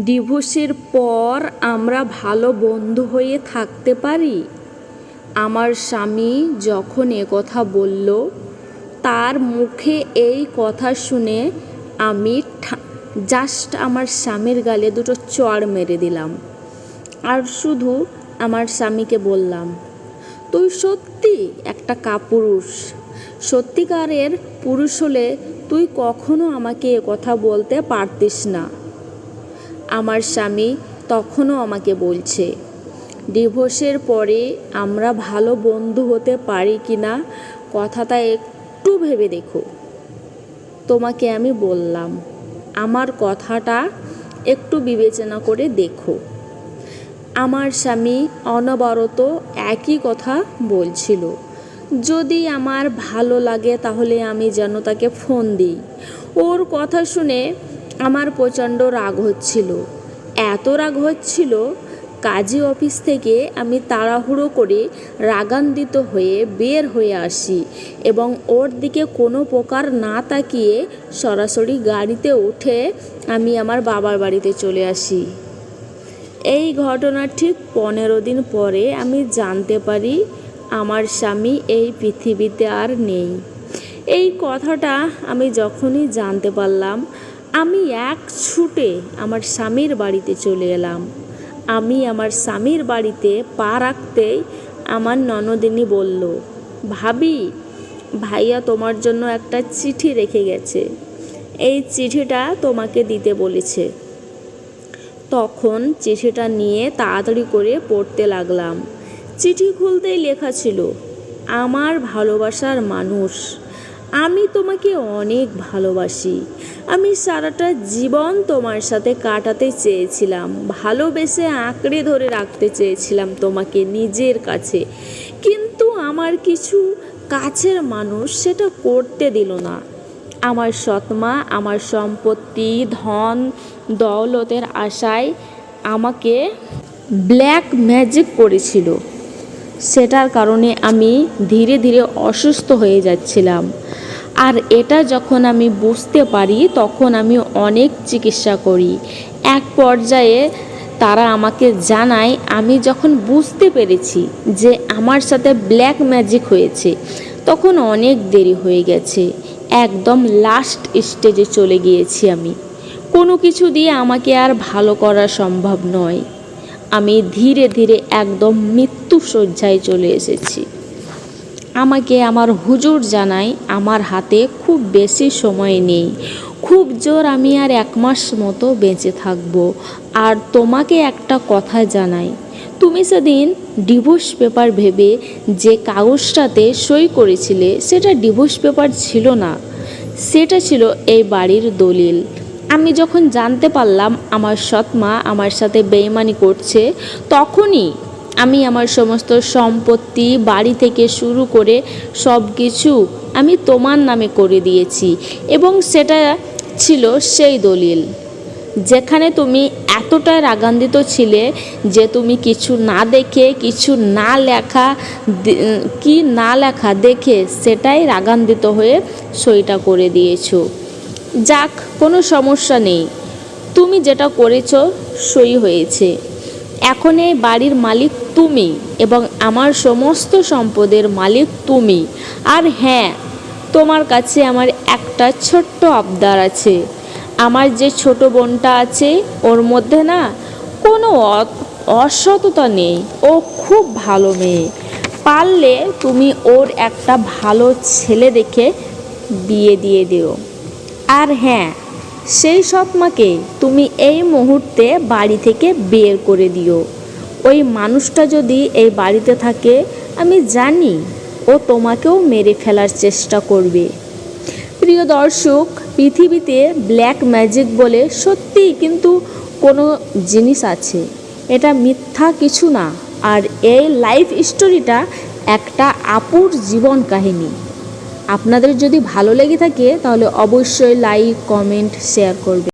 ডিভোর্সের পর আমরা ভালো বন্ধু হয়ে থাকতে পারি? আমার স্বামী যখন এ কথা বলল, তার মুখে এই কথা শুনে আমি জাস্ট আমার স্বামীর গালে দুটো চড় মেরে দিলাম। আর শুধু আমার স্বামীকে বললাম, তুই সত্যি একটা কাপুরুষ? সত্যিকারের পুরুষ হলে তুই কখনো আমাকে এ কথা বলতে পারতিস না। আমার স্বামী তখনও আমাকে বলছে, ডিভোর্সের পরে আমরা ভালো বন্ধু হতে পারি কি না, কথাটা একটু ভেবে দেখো। তোমাকে আমি বললাম, আমার কথাটা একটু বিবেচনা করে দেখো। আমার স্বামী অনবরত একই কথা বলছিল, যদি আমার ভালো লাগে তাহলে আমি যেন তাকে ফোন দিই। ওর কথা শুনে আমার প্রচণ্ড রাগ হচ্ছিল। এত রাগ হচ্ছিল, কাজী অফিস থেকে আমি তাড়াহুড়ো করে রাগান্বিত হয়ে বের হয়ে আসি এবং ওর দিকে কোনো প্রকার না তাকিয়ে সরাসরি গাড়িতে উঠে আমি আমার বাবার বাড়িতে চলে আসি। এই ঘটনার ঠিক পনেরো দিন পরে আমি জানতে পারি আমার স্বামী এই পৃথিবীতে আর নেই। এই কথাটা আমি যখনই জানতে পারলাম আমি এক ছুটে আমার স্বামীর বাড়িতে চলে এলাম। আমি আমার স্বামীর বাড়িতে পা রাখতেই আমার ননদিনী বলল, ভাবি, ভাইয়া তোমার জন্য একটা চিঠি রেখে গেছে। এই চিঠিটা তোমাকে দিতে বলেছে। তখন চিঠিটা নিয়ে তাড়াতাড়ি করে পড়তে লাগলাম। চিঠি খুলতেই লেখা ছিল, আমার ভালোবাসার মানুষ। আমি তোমাকে অনেক ভালোবাসি। আমি সারাটা জীবন তোমার সাথে কাটাতে চেয়েছিলাম, ভালোবেসে আঁকড়ে ধরে রাখতে চেয়েছিলাম তোমাকে নিজের কাছে। কিন্তু আমার কিছু কাছের মানুষ সেটা করতে দিল না। আমার সৎমা, আমার সম্পত্তি, ধন, দৌলতের আশায় আমাকে ব্ল্যাক ম্যাজিক করেছিল। সেটার কারণে আমি ধীরে ধীরে অসুস্থ হয়ে যাচ্ছিলাম। আর এটা যখন আমি বুঝতে পারি, তখন আমি অনেক চিকিৎসা করি। এক পর্যায়ে তারা আমাকে জানায়, আমি যখন বুঝতে পেরেছি যে আমার সাথে ব্ল্যাক ম্যাজিক হয়েছে, তখন অনেক দেরি হয়ে গেছে। একদম লাস্ট স্টেজে চলে গিয়েছি আমি। কোনো কিছু দিয়ে আমাকে আর ভালো করা সম্ভব নয়। আমি ধীরে ধীরে একদম মৃত্যু শয্যায় চলে এসেছি। আমাকে আমার হুজুর জানাই আমার হাতে খুব বেশি সময় নেই। খুব জোর আমি আর এক মাস মতো বেঁচে থাকব। আর তোমাকে একটা কথা জানাই। তুমি সেদিন ডিভোর্স পেপার ভেবে যে কাগজটাতে সই করেছিলে, সেটা ডিভোর্স পেপার ছিল না। সেটা ছিল এই বাড়ির দলিল। আমি যখন জানতে পারলাম, আমার সৎমা আমার সাথে বেইমানি করছে, তখনই আমি আমার সমস্ত সম্পত্তি বাড়ি থেকে শুরু করে সব কিছু আমি তোমার নামে করে দিয়েছি। এবং সেটা ছিল সেই দলিল। যেখানে তুমি এতটাই রাগান্বিত ছিলে যে তুমি কিছু না দেখে, কিছু না লেখা কি না লেখা দেখে সেটাই রাগান্বিত হয়ে সইটা করে দিয়েছ। যাক, কোনো সমস্যা নেই। তুমি যেটা করেছ, সই হয়েছে। এখন এই বাড়ির মালিক তুমি এবং আমার সমস্ত সম্পদের মালিক তুমি। আর হ্যাঁ তোমার কাছে আমার একটা ছোট্ট আবদার আছে। আমার যে ছোট বোনটা আছে, ওর মধ্যে না কোনো অসততা নেই। ও খুব ভালো মেয়ে। পারলে তুমি ওর একটা ভালো ছেলে দেখে বিয়ে দিয়ে দিও। আর হ্যাঁ সেই সৎমাকে তুমি এই মুহূর্তে বাড়ি থেকে বের করে দিও। ওই মানুষটা যদি এই বাড়িতে থাকে, আমি জানি ও তোমাকেও মেরে ফেলার চেষ্টা করবে। প্রিয় দর্শক, পৃথিবীতে ব্ল্যাক ম্যাজিক বলে সত্যিই কিন্তু কোনো জিনিস আছে। এটা মিথ্যা কিছু না। আর এই লাইফ স্টোরিটা একটা আপুর জীবন কাহিনী। আপনাদের যদি ভালো লেগে থাকে তাহলে অবশ্যই লাইক কমেন্ট শেয়ার করবে